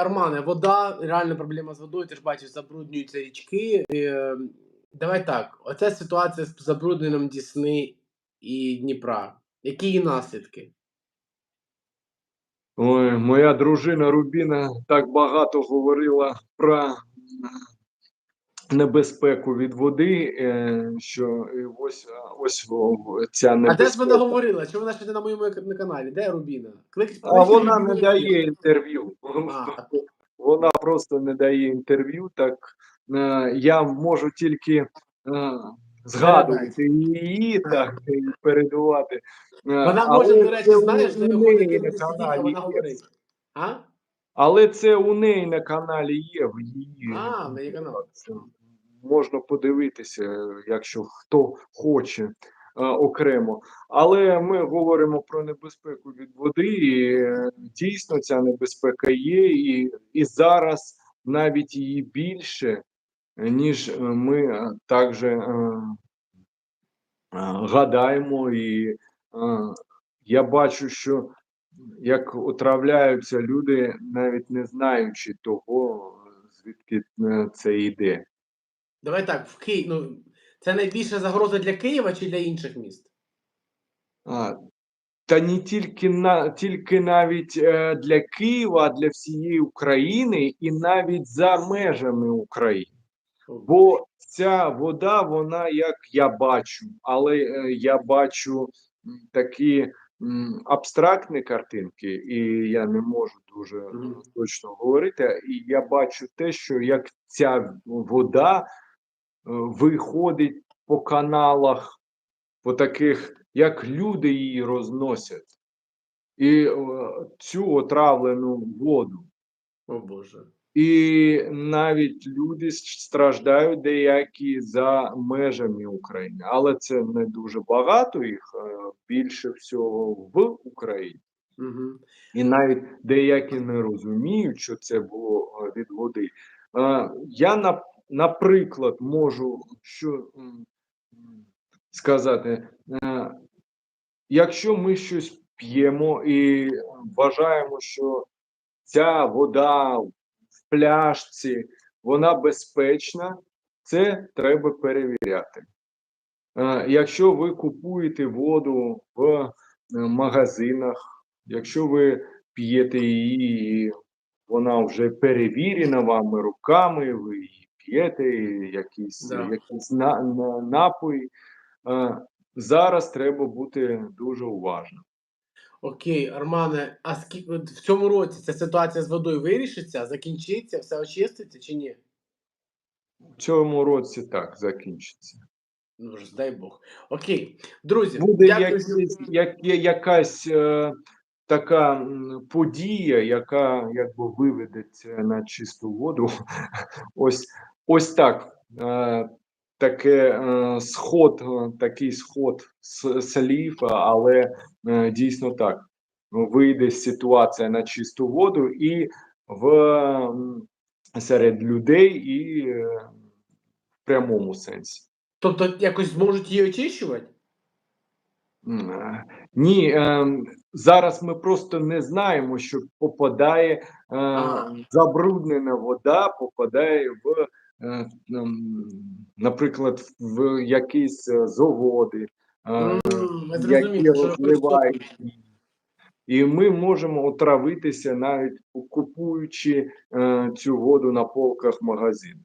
Армане, вода, реальна проблема з водою, ти ж бачиш, забруднюються річки. Е, давай так, оця ситуація з забрудненням Дісни і Дніпра. Які її наслідки? Ой, моя дружина Рубіна так багато говорила про небезпеку від води, е, що ось, ось о, ця А де ж вона говорила? Чому вона ще не на моєму на каналі? Де Рубіна? Клик, А вона не дає інтерв'ю. Вона просто не дає інтерв'ю. Так е, я можу тільки е, згадувати її, так і передавати. Е, Вона може, до речі, знаєш, не виходить, на каналі вона говорить. А? Але це у неї на каналі є в її. А, в неї канал. Можна подивитися, якщо хто хоче е, окремо. Але ми говоримо про небезпеку від води. І, е, дійсно, ця небезпека є, і, і зараз навіть її більше, ніж ми е, також гадаємо. І я бачу, що як отравляються люди, навіть не знаючи того, звідки це йде. Давай так, в Києві. Ну, це найбільша загроза для Києва чи для інших міст? А, та не тільки на тільки навіть е, для Києва, а для всієї України і навіть за межами України. Бо ця вода, вона як я бачу, але е, я бачу такі м, абстрактні картинки, і я не можу дуже е, Мгм. точно говорити. І я бачу те, що як ця вода виходить по каналах, по таких, як люди її розносять, і е, цю отравлену воду. О Боже. І навіть люди страждають деякі за межами України, але це не дуже багато їх е, більше всього в Україні. Угу. І навіть деякі не розуміють, що це було е, від води. Е, Я наприклад можу що сказати, Е, якщо ми щось п'ємо і вважаємо, що ця вода в пляшці, вона безпечна, це треба перевіряти. Е, Якщо ви купуєте воду в е, магазинах, якщо ви п'єте її, вона вже перевірена вами руками, ви її і якісь, Да. якісь на, на, напої, е, зараз треба бути дуже уважним. Окей, Армане, а скільки в цьому році ця ситуація з водою вирішиться, закінчиться, все очиститься чи ні? В цьому році так закінчиться. Ну ж, дай Бог. Окей, друзі, Буде дякую. якісь, як, якась е, така подія, яка якби виведеться на чисту воду. Ось, ось так. Е, таке е, сход, е, такий сход слів, але дійсно так. Вийде ситуація на чисту воду і в серед людей, і в прямому сенсі. Тобто якось зможуть її очищувати? Ні, зараз ми просто не знаємо, що попадає забруднена вода, попадає в, наприклад, в якісь е, заводи, mm, які розливають. І ми можемо отравитися навіть купуючи е, цю воду на полках магазину.